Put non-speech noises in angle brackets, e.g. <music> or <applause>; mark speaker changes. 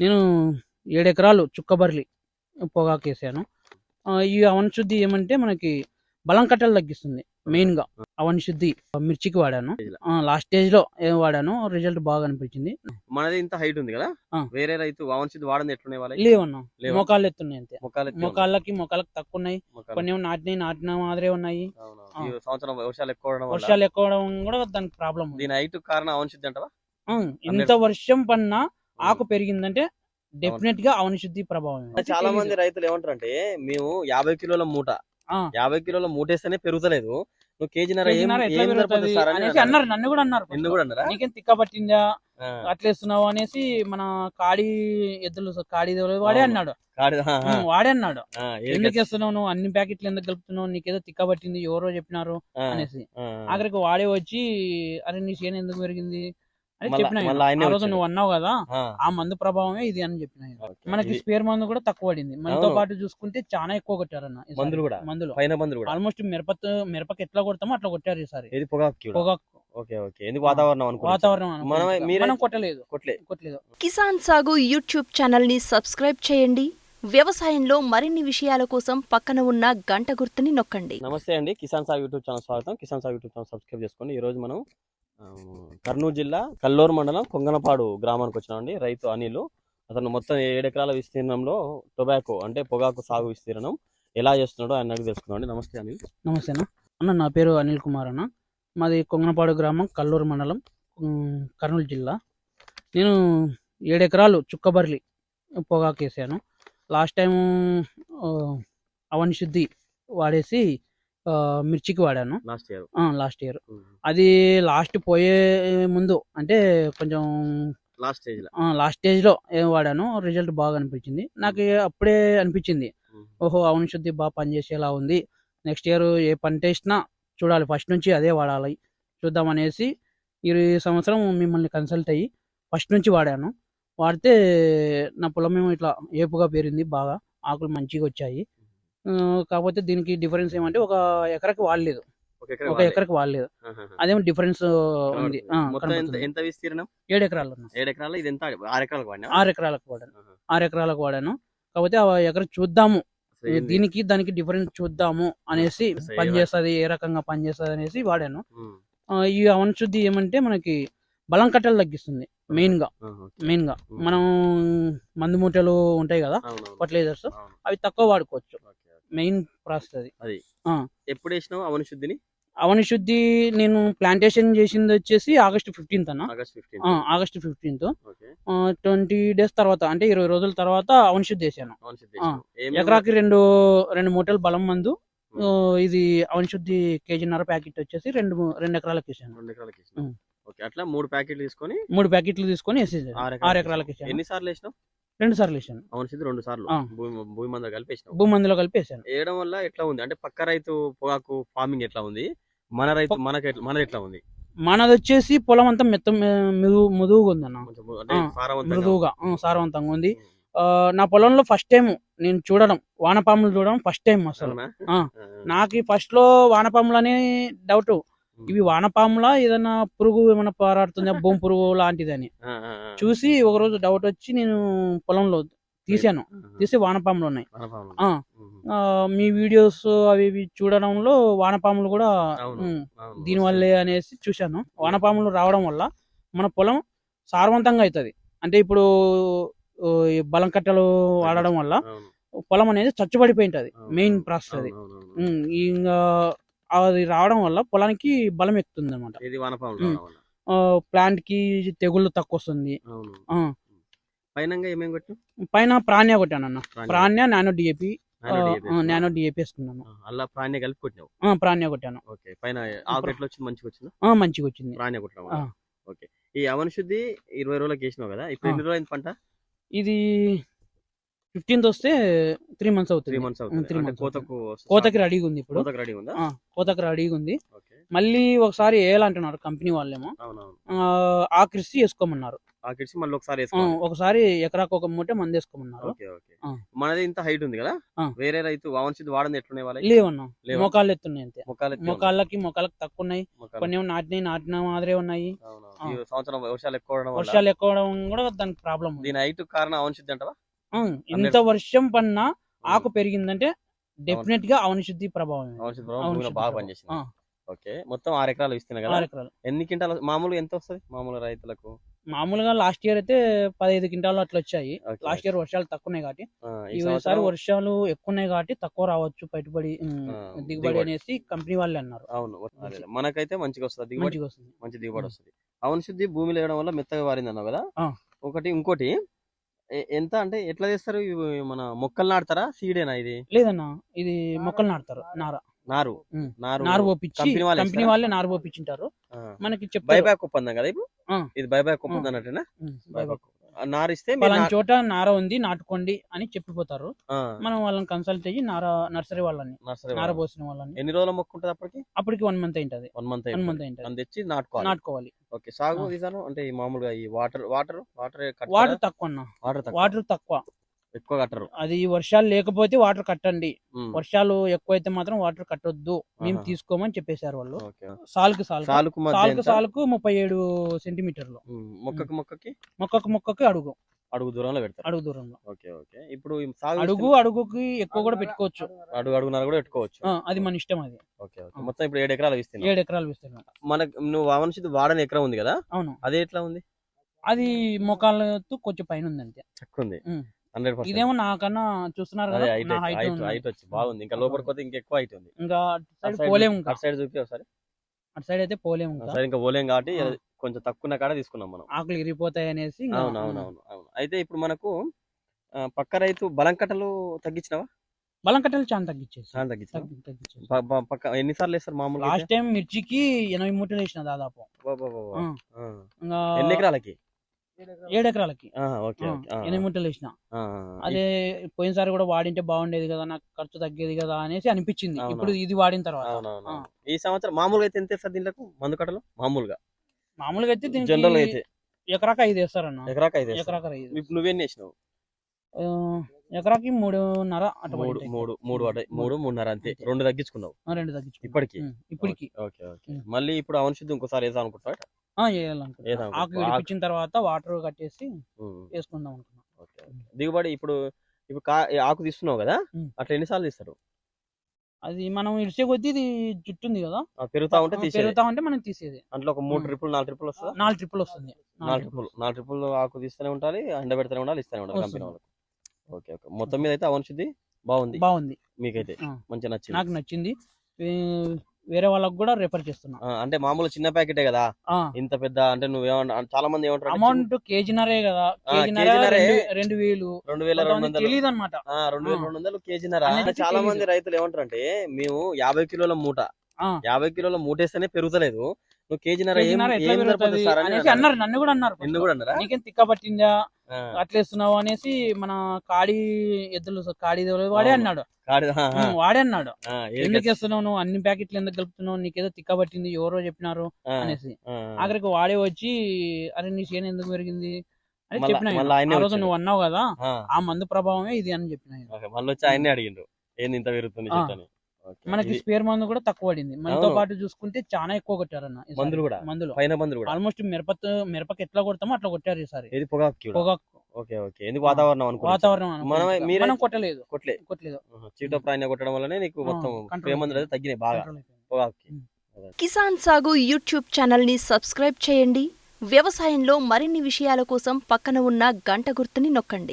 Speaker 1: నేను ఏడు ఎకరాలు చుక్కబర్లి పొగాకు వేసాను ఈ అవని శుద్ధి ఏమంటే మనకి బలం కట్టలు తగ్గిస్తుంది మెయిన్గా అవని శుద్ధి మిర్చికి వాడాను లాస్ట్ స్టేజ్లో ఏం వాడాను రిజల్ట్ బాగా అనిపించింది.
Speaker 2: మనది ఇంత హైట్ ఉంది కదా. వేరే రైతు సిద్ధి వాడింది ఎట్లున్నాయి వాళ్ళకి?
Speaker 1: లేవన్నా.
Speaker 2: లేవా?
Speaker 1: మోకాళ్ళు ఎత్తున్నాయి అంతే.
Speaker 2: మొక్కలు.
Speaker 1: మోకాళ్ళకి మోకాళ్ళకి తక్కువ ఉన్నాయి
Speaker 2: మొక్కలు.
Speaker 1: కొన్ని నాటినాయి నాటిన మాదిరే ఉన్నాయి.
Speaker 2: సంవత్సరం వర్షాలు ఎక్కువ
Speaker 1: వర్షాలు ఎక్కువ కూడా దానికి ప్రాబ్లం ఉంది.
Speaker 2: దీని హైట్ కారణం అవన్ సిద్ధి అంటవా?
Speaker 1: ఆ, ఇంత వర్షం పడినా ఆకు పెరిగిందంటే డెఫినెట్గా అవని శుద్ధి ప్రభావం
Speaker 2: చాలా మంది రైతులు ఏమంటారు అంటే మేము యాభై కిలోల మూట. యాభై కిలోల మూట వేస్తేనే పెరుగుతలేదు. నువ్వు కేజీన్నర
Speaker 1: అనేసి
Speaker 2: అన్నారు.
Speaker 1: నన్ను కూడా అన్నారు
Speaker 2: నిన్ను కూడా అన్నారా?
Speaker 1: నీకేం తిక్క పట్టిందా. అట్లేస్తున్నావు అనేసి మన కాడి ఎద్దులు కాడి వాడే. అన్నాడు. వాడే అన్నాడు. ఎందుకు వేస్తున్నావు నువ్వు అన్ని ప్యాకెట్లు ఎందుకు కలుపుతున్నావు? నీకేదో తిక్క పట్టింది ఎవరో చెప్పినారు అనేసి. ఆఖరికి వాడే వచ్చి అరే నీ చేను ఎందుకు పెరిగింది? రోజు. నువ్వు అన్నావు కదా
Speaker 2: ఆ,
Speaker 1: మందు ప్రభావమే ఇది అని చెప్పిన. మనకి
Speaker 2: ఇది
Speaker 1: స్పేర్ మందు కూడా తక్కువ పడింది. మనతో. పాటు చూసుకుంటే చాలా ఎక్కువ కొట్టారన్న.
Speaker 2: మందులు కూడా?
Speaker 1: మందులు.
Speaker 2: పైన బంధులు కూడా.
Speaker 1: ఆల్మోస్ట్ మిరప మిరపకి ఎట్లా కొడతామో అట్లా కొట్టారు ఈసారి.
Speaker 2: ఏది పొగాకు?
Speaker 1: పొగాకు.
Speaker 2: Okay okay. ఎందుకు వాతావరణం
Speaker 1: వాతావరణం
Speaker 2: మనం
Speaker 1: కొట్టలేదు.
Speaker 3: కిసాన్ సాగు యూట్యూబ్ ఛానల్ని సబ్స్క్రైబ్ చేయండి. వ్యవసాయంలో మరిన్ని విషయాల కోసం పక్కన ఉన్న గంట గుర్తుని నొక్కండి.
Speaker 2: నమస్తే అండి. కిసాన్ సాగు యూట్యూబ్ ఛానల్ స్వాగతం. కిసాన్ సాగు యూట్యూబ్ ఛానల్ సబ్స్క్రైబ్ చేసుకోండి. ఈ రోజు మనం కర్నూలు జిల్లా కల్లూరు మండలం కొంగనపాడు గ్రామానికి వచ్చినామండి. రైతు అనిల్. అతను మొత్తం ఏడెకరాల విస్తీర్ణంలో టొబాకో అంటే పొగాకు సాగు విస్తీర్ణం ఎలా చేస్తున్నాడో ఆయన అడిగి తెలుసుకుందాం నమస్తే అనిల్.
Speaker 1: నమస్తే అన్న. నా పేరు అనిల్ కుమార్ అన్న. మాది కొంగనపాడు గ్రామం కల్లూరు మండలం కర్నూలు జిల్లా. నేను ఏడు ఎకరాలు చుక్కబర్లి పొగాకు వేసాను. లాస్ట్ టైం అవన్ శుద్ధి వాడేసి మిర్చికి వాడాను.
Speaker 2: Last year.
Speaker 1: Last year. అది లాస్ట్ పోయే ముందు అంటే కొంచెం
Speaker 2: లాస్ట్ స్టేజ్లో
Speaker 1: లాస్ట్ స్టేజ్లో ఏం వాడాను రిజల్ట్ బాగా అనిపించింది. నాకు అప్పుడే అనిపించింది. ఓహో అవును శుద్ధి బాగా పనిచేసేలా ఉంది. నెక్స్ట్ ఇయర్ ఏ పంట వేసినా చూడాలి. ఫస్ట్ నుంచి అదే వాడాలి. చూద్దాం అనేసి ఈ సంవత్సరం మిమ్మల్ని కన్సల్ట్ అయ్యి ఫస్ట్ నుంచి వాడాను. వాడితే నా పొలం ఏమో ఇట్లా ఏపుగా పేరింది బాగా. ఆకులు మంచిగా వచ్చాయి. కాకపోతే దీనికి డిఫరెన్స్ ఏమంటే ఒక ఎకరకి వాడలేదు
Speaker 2: ఒక.
Speaker 1: ఎకరకి వాడలేదు. అదేమో డిఫరెన్స్ ఉంది
Speaker 2: ఎంత విస్తీర్ణం
Speaker 1: ఏడు ఎకరాలు ఉన్నాయి.
Speaker 2: ఏడు ఎకరాలు ఇది ఎంత ఆరు ఎకరాలకు వాడినా
Speaker 1: ఆరు ఎకరాలకు వాడాను ఆరు ఎకరాలకు వాడాను కాకపోతే ఆ ఎకర చూద్దాము? దీనికి దానికి డిఫరెన్స్ చూద్దాము అనేసి
Speaker 2: అసలు
Speaker 1: పని
Speaker 2: ఏ-
Speaker 1: చేస్తుంది ఏ రకంగా పని చేస్తుంది అనేసి వాడాను ఈ అవని శుద్ధి ఏమంటే మనకి బలం కట్టలు తగ్గిస్తుంది మెయిన్గా.
Speaker 2: మెయిన్గా.
Speaker 1: మనం మందు మూటలు ఉంటాయి కదా. ఫర్టిలైజర్స్. అవి తక్కువ వాడుకోవచ్చు. మెయిన్ ప్రాసెస్ అది.
Speaker 2: అది. ఎప్పుడు వేసినావు అవని శుద్ధిని?
Speaker 1: అవని శుద్ధి నేను ప్లాంటేషన్ చేసింది వచ్చేసి ఆగస్ట్ ఫిఫ్టీన్త్ అన్న.
Speaker 2: August fifteen
Speaker 1: August fifteenth. Twenty days తర్వాత అంటే ఇరవై రోజుల తర్వాత అవని శుద్ధి వేసాను. ఎకరాకి రెండు రెండు మూటలు బలం మందు ఇది అవని శుద్ధి కేజీన్నర ప్యాకెట్ వచ్చేసి రెండు రెండు ఎకరాలకు వేసాను.
Speaker 2: రెండు ఎకరాలకి. ఓకే అట్లా మూడు ప్యాకెట్లు తీసుకొని
Speaker 1: మూడు ప్యాకెట్లు తీసుకొని వేసేసాను.
Speaker 2: ఆరు
Speaker 1: ఎకరాలకు వేసాను.
Speaker 2: ఎన్ని సార్లు వేసినావు?
Speaker 1: రెండు సార్లు వేసాను
Speaker 2: అవని శుద్ధి రెండు సార్లు
Speaker 1: ఆ.
Speaker 2: భూమి భూమి మంద కలిపి వేసినావు
Speaker 1: భూమి మందులో కలిపి వేసాను
Speaker 2: వేయడం వల్ల ఎట్లా ఉంది అంటే పక్క రైతు పొగాకు ఫార్మింగ్ ఎట్లా ఉంది మన రైతు మనకి ఎట్లా- మనది ఎట్లా ఉంది
Speaker 1: మనది వచ్చేసి పొలం అంతా మెత్త ఉందన్న
Speaker 2: కొంచెం అంటే
Speaker 1: ఆ,
Speaker 2: సారవంతంగా
Speaker 1: మృదువుగా ఆ, సారవంతంగా ఉంది. ఆ, నా పొలంలో ఫస్ట్ టైం నేను చూడడం వానపాములు చూడడం ఫస్ట్ టైం అసలు
Speaker 2: అవునా?
Speaker 1: ఆ.
Speaker 2: ఆ.
Speaker 1: నాకు ఫస్ట్లో వానపాములు అనే డౌట్. ఇవి వానపాములా? ఏదైనా పురుగు ఏమైనా పోరాడుతుందా? <laughs> భూమి పురుగు లాంటిదని. చూసి ఒక రోజు డౌట్ వచ్చి నేను పొలంలో తీసాను. తీసి వానపాములు ఉన్నాయి. మీ వీడియోస్ అవి ఇవి చూడడంలో వానపాములు కూడా
Speaker 2: అవును.
Speaker 1: దీనివల్లే అనేసి చూశాను. వానపాములు రావడం వల్ల మన పొలం సారవంతంగా అవుతుంది అంటే ఇప్పుడు బలం కట్టలు వాడడం వల్ల. పొలం అనేది చచ్చుబడిపోయి ఉంటుంది.
Speaker 2: అవును.
Speaker 1: మెయిన్ ప్రాసెస్ అది. ఇంకా అది రావడం వల్ల పొలానికి బలం ఎక్కుతుంది అనమాట
Speaker 2: ఇది వనపాములు.
Speaker 1: ప్లాంట్కి తెగుళ్ళు తక్కువ వస్తుంది
Speaker 2: పైనంగా ఏమేమి కొట్టు
Speaker 1: పైన ప్రాణ్య కొట్టానన్న ప్రాణ్య. నానో డిఏపి నానో డిఏపి వేసుకున్నాను.
Speaker 2: అలా ప్రాణ్య కలిపి కొట్టినావు?
Speaker 1: ఆ, ప్రాణ్య కొట్టాను.
Speaker 2: ఓకే పైన ఆకు ఎట్లా వచ్చింది మంచిగా వచ్చిందా?
Speaker 1: మంచిగా వచ్చింది.
Speaker 2: ప్రాణ్య కొట్టడం. ఓకే ఈ అవని శుద్ధి ఇరవై రోజులకు వేసినావు కదా? ఇప్పుడు. ఎన్ని రోజులు పంట?
Speaker 1: ఇది ఫిఫ్టీన్త్ వస్తే త్రీ మంత్స్
Speaker 2: త్రీ
Speaker 1: అవుతుంది.
Speaker 2: మంత్స్ అంటే
Speaker 1: months
Speaker 2: కోతకు
Speaker 1: కోతకి రెడీగా ఉంది ఇప్పుడు.
Speaker 2: కోతకు రెడీ ఉందా?
Speaker 1: ఆ, కోతకి రెడీగా ఉంది. మళ్ళీ ఒకసారి వేయాలంటున్నారు కంపెనీ వాళ్ళేమో. ఆ, వేసుకోమన్నారు.
Speaker 2: ఆకిడిచి మళ్ళీ ఒకసారి
Speaker 1: ఒకసారి ఎకరాకు ఒక మూట మంది వేసుకోమన్నారు.
Speaker 2: మనది ఇంత హైట్ ఉంది కదా. వేరే రైతు వావన్సిద్ధి వాడింది ఎట్లున్నాయి వాళ్ళకి?
Speaker 1: లేవన్నా.
Speaker 2: లేవా?
Speaker 1: మోకాళ్ళు ఎత్తున్నాయి అంతే. మోకాళ్ళకి మోకాళ్ళకి తక్కువ ఉన్నాయి. కొన్ని నాటినాయి నాటిన మాదిరే ఉన్నాయి.
Speaker 2: సంవత్సరం వర్షాలు ఎక్కువ
Speaker 1: వర్షాలు ఎక్కువ కూడా దానికి ప్రాబ్లం ఉంది.
Speaker 2: దీని హైట్ కారణం అవన్సిద్ధి అంటవా?
Speaker 1: ఇంత వర్షం పడినా ఆకు పెరిగిందంటే డెఫినెట్గా అవనశుద్ధి ప్రభావం
Speaker 2: బాగా
Speaker 1: ప్రభావం.
Speaker 2: పనిచేసింది.
Speaker 1: ఆ.
Speaker 2: ఓకే మొత్తం ఆరు ఎకరాలు ఇస్తున్నాయి కదా?
Speaker 1: ఆరు ఎకరాలు.
Speaker 2: ఎన్ని క్వింటాలు మామూలుగా ఎంత వస్తుంది? మామూలు రైతులకు?
Speaker 1: మామూలుగా లాస్ట్ ఇయర్ అయితే పదహైదు క్వింటాలు అట్లా వచ్చాయి. లాస్ట్ ఇయర్ వర్షాలు తక్కువ ఉన్నాయి కాబట్టి ఈసారి వర్షాలు ఎక్కువ ఉన్నాయి కాబట్టి తక్కువ రావచ్చు. పెట్టుబడి దిగుబడి. అనేసి కంపెనీ వాళ్ళే అన్నారు.
Speaker 2: అవును. మనకైతే మంచిగా వస్తుంది. దిగుబడి మంచి దిగుబడి. వస్తుంది. అవును శుద్ధి భూమిలో వేయడం వల్ల మెత్తగా వారింది అన్నావు కదా. ఒకటి ఇంకోటి ఎంత అంటే ఎట్లా చేస్తారు? ఇవి మన మొక్కలు నాటుతారా? సీడేనా ఇది?
Speaker 1: లేదన్నా ఇది మొక్కలు నాటుతారు. నార.
Speaker 2: నారు. నారు.
Speaker 1: నారు పోపించి
Speaker 2: కంపెనీ వాళ్ళే
Speaker 1: కంపెనీ? వాళ్ళే నారు పోపించింటారు. మనకి
Speaker 2: బైబ్యాక్ ఒప్పందం కదా ఇప్పుడు. ఇది బైబ్యాక్ ఒప్పందం అన్నట్టేనా బైబ్యాక్ ఆ నారు ఇస్తే మీరు
Speaker 1: పలానా
Speaker 2: నా-
Speaker 1: చోట నార ఉంది నాటుకోండి అని చెప్పిపోతారు. మనం వాళ్ళని కన్సల్ట్ అయ్యి నార నర్సరీ వాళ్ళని
Speaker 2: నర్సరీ
Speaker 1: నార
Speaker 2: వాళ్ళు.
Speaker 1: పోసిన వాళ్ళని.
Speaker 2: ఎన్ని రోజుల మొక్క ఉంటుంది అప్పటికి?
Speaker 1: అప్పటికి వన్ మంత్ అయింటది.
Speaker 2: వన్ మంత్
Speaker 1: వన్ మంత్ అయింటది.
Speaker 2: తెచ్చి నాటుకోవాలి.
Speaker 1: నాటుకోవాలి.
Speaker 2: ఓకే. సాగు. విధానం అంటే ఈ మామూలుగా ఈ వాటర్ వాటర్ వాటర్
Speaker 1: వాటర్ తక్కువ అన్న
Speaker 2: వాటర్ తక్కువ.
Speaker 1: వాటర్ తక్కువ.
Speaker 2: ఎక్కువ కట్టరు.
Speaker 1: అది వర్షాలు లేకపోతే వాటర్ కట్టండి. వర్షాలు ఎక్కువైతే మాత్రం వాటర్ కట్టొద్దు. మేము. తీసుకోమని చెప్పేశారు వాళ్ళు. సాలుకు సాలుకు.
Speaker 2: సాలుకు
Speaker 1: ముప్పై ఏడు సెంటీమీటర్లు.
Speaker 2: మొక్కకి మొక్కకి?
Speaker 1: మొక్కకు మొక్కకి అడుగు.
Speaker 2: అడుగు దూరంలో పెడతారు.
Speaker 1: అడుగు దూరంలో.
Speaker 2: Okay okay. ఇప్పుడు ఈ సాగు
Speaker 1: అడుగు అడుగుకి ఎక్కువ కూడా పెట్టుకోవచ్చు.
Speaker 2: అడుగు అడుగున్నర కూడా పెట్టుకోవచ్చు.
Speaker 1: ఆ, అది మన ఇష్టం అది.
Speaker 2: Okay okay. మొత్తం ఇప్పుడు ఏడు ఎకరాలు ఇస్తున్నావు
Speaker 1: ఏడు ఎకరాలు విస్తీర్ణం
Speaker 2: మనకు నువ్వు వావనశుద్ధి వాడని ఎకరం ఉంది కదా?
Speaker 1: అవును.
Speaker 2: అదే ఎట్లా ఉంది?
Speaker 1: అది మొక్కలతో కొంచెం పైన ఉంది అంతే.
Speaker 2: తక్కువ ఉంది. Hundred percent.
Speaker 1: ఇదేమో నాకన్నా చూస్తున్నారు కదా
Speaker 2: హైట్
Speaker 1: నా
Speaker 2: హైట్
Speaker 1: ఉంది.
Speaker 2: హైట్ వచ్చి బాగుంది. ఇంకా లోపలికి పోతే ఇంకా ఎక్కువ హైట్ ఉంది.
Speaker 1: ఇంకా అటు
Speaker 2: అటు
Speaker 1: సైడ్ పోలేము ఇంకా.
Speaker 2: అటు సైడ్ చూపి ఒకసారి.
Speaker 1: అటు సైడ్ అయితే పోలేము ఇంకా.
Speaker 2: సరే ఇంకా పోలేం కాబట్టి
Speaker 1: ఆ.
Speaker 2: కొంచెం తక్కువ కాడ తీసుకున్నాం మనం.
Speaker 1: ఆకులు ఇరిగిపోతాయి అనేసి ఇంకా-
Speaker 2: అవును అవును అవును అవును. అయితే ఇప్పుడు మనకు ఆ, పక్క రైతు బలం కట్టలు తగ్గించినావా?
Speaker 1: బలం కట్టలు చాలా తగ్గించేసి.
Speaker 2: చాలా తగ్గించినావా
Speaker 1: తగ్గి- తగ్గించేసి.
Speaker 2: ప- ప- పక్క ఎన్నిసార్లు వేస్తారు మామూలుగా?
Speaker 1: లాస్ట్ టైం మిర్చికి ఎనభై మూటలు వేసిన దాదాపు. ఆ.
Speaker 2: ఆ.
Speaker 1: ఇంకా
Speaker 2: ఎన్ని ఎకరాలకి?
Speaker 1: ఏడు ఎకరాలకి
Speaker 2: ఆ, ఓకే
Speaker 1: ఆ,
Speaker 2: ఓకే. ఆ,
Speaker 1: ఎనిమిది మూటలు వేసిన. అదే పోయినసారి కూడా వాడింటే బాగుండేది కదా నాకు ఖర్చు తగ్గేది కదా అనేసి అనిపించింది. ఇప్పుడు ఇది వాడిన తర్వాత.
Speaker 2: ఈ సంవత్సరం మామూలుగా అయితే ఎంత వేస్తారు దీంట్లో మందు కట్టలు? మామూలుగా.
Speaker 1: మామూలుగా అయితే
Speaker 2: జనరల్ అయితే.
Speaker 1: ఎకరాకి ఐదు వేస్తారన్న.
Speaker 2: ఎకరాకి ఐదు.
Speaker 1: ఎకరాకి ఐదు
Speaker 2: ఇప్పుడు నువ్వెన్ని వేసినావు
Speaker 1: ఆ, ఎకరాకి మూడున్నర అటు
Speaker 2: మూడు. మూడు మూడు మూడు. మూడున్నర అంతే.
Speaker 1: అంతే.
Speaker 2: రెండు తగ్గించుకున్నావు.
Speaker 1: ఆ, రెండు తగ్గించు
Speaker 2: ఇప్పటికి?
Speaker 1: ఇప్పటికి.
Speaker 2: Okay okay. మళ్ళీ ఇప్పుడు అవన్ శుద్ధి ఇంకోసారి వేద్దాం అనుకుంటా
Speaker 1: ఆకు విడిపించిన తర్వాత వాటర్ కట్టేసి వేసుకుందాం అనుకున్నా.
Speaker 2: దిగుబడి ఇప్పుడు ఇప్పుడు ఆకు తీస్తున్నావు కదా. అట్లా ఎన్నిసార్లు తీస్తారు?
Speaker 1: అది మనం ఇడిచే కొద్దీ ఇది జుట్టు ఉంది కదా
Speaker 2: పెరుగుతా ఉంటే
Speaker 1: పెరుగుతా ఉంటే మనం తీసేది.
Speaker 2: దాంట్లో ఒక మూడు. ట్రిపుల్ నాలుగు ట్రిపుల్ వస్తుందా?
Speaker 1: నాలుగు ట్రిప్పులు వస్తుంది.
Speaker 2: నాలుగు ట్రిపుల్. నాలుగు ట్రిపుల్ ఆకు తీస్తూనే ఉండాలి ఎండ పెడుతూనే ఉండాలి ఇస్తూనే ఉండాలి కంపెనీ. వాళ్ళకి. Okay okay. మొత్తం మీద అయితే అవన్ శుద్ధి బాగుంది.
Speaker 1: బాగుంది.
Speaker 2: మీకైతే. మంచిగా నచ్చింది.
Speaker 1: నాకు నచ్చింది. వేరే వాళ్ళకి కూడా రెఫర్ చేస్తున్నా.
Speaker 2: అంటే మామూలు చిన్న ప్యాకెటే కదా? ఇంత పెద్ద అంటే నువ్వేమన్నా చాలా మంది ఏమంటారు
Speaker 1: అమౌంట్ కేజీనరే కదా? కేజీనర
Speaker 2: కేజీనరే.
Speaker 1: రెండు- వేలు.
Speaker 2: రెండు వేల రెండు వందలు.
Speaker 1: తెలియదు అనమాట
Speaker 2: రెండు వేల. రెండు వందలు కేజీన్నర.
Speaker 1: అనేది
Speaker 2: చాలా. మంది రైతులు ఏమంటారు అంటే మేము యాభై కిలోల మూట. యాభై కిలోల మూట వేస్తేనే పెరుగుతలేదు. నువ్వు
Speaker 1: కేజీనర అనేసి
Speaker 2: అన్నారు.
Speaker 1: నన్ను కూడా అన్నారు.
Speaker 2: నిన్ను కూడా అన్నారా?
Speaker 1: నీకేం తిక్క పట్టిందా? అట్లేస్తున్నావు అనేసి మన కాడి ఎద్దులు కాడి వాడే. అన్నాడు. వాడే అన్నాడు. ఎందుకు వేస్తున్నావు నువ్వు? అన్ని ప్యాకెట్లు ఎందుకు కలుపుతున్నావు? నీకేదో తిక్క పట్టింది ఎవరో చెప్పినారు అనేసి. ఆఖరికి వాడే వచ్చి అరే నీ చేను ఎందుకు పెరిగింది? అని చెప్పిన రోజు. నువ్వు అన్నావు కదా
Speaker 2: ఆ,
Speaker 1: మందు ప్రభావమే ఇది అని చెప్పిన
Speaker 2: మళ్ళీ వచ్చి అడిగిండ్రు ఏంది ఇంత పెరుగుతుంది
Speaker 1: మనకి
Speaker 2: ఇది
Speaker 1: స్పేర్ మందు కూడా తక్కువ పడింది. మనతో. పాటు చూసుకుంటే చాలా ఎక్కువ కొట్టారన్న ఈసారి.
Speaker 2: మందులు కూడా?
Speaker 1: మందులు.
Speaker 2: పైన మందులు కూడా.
Speaker 1: ఆల్మోస్ట్ మిరప మిరపకి ఎట్లా కొడతామో అట్లా కొట్టారు ఈసారి.
Speaker 2: ఏది పొగాకు కూడా?
Speaker 1: పొగ
Speaker 2: ఓకే ఓకే. ఎందుకు వాతావరణం అనుకో
Speaker 1: వాతావరణం మనం కొట్టలేదు.
Speaker 2: కొట్లే
Speaker 1: కొట్టలేదు.
Speaker 2: చీటో ప్రాణ్య కొట్టడం వల్లనే నీకు మొత్తం ప్రేమ మందులు అయితే తగ్గినాయి బాగా. పొగాకుకి.
Speaker 3: కిసాన్ సాగు యూట్యూబ్ ఛానల్ని సబ్స్క్రైబ్ చేయండి. వ్యవసాయంలో మరిన్ని విషయాల కోసం పక్కన ఉన్న గంట గుర్తుని నొక్కండి.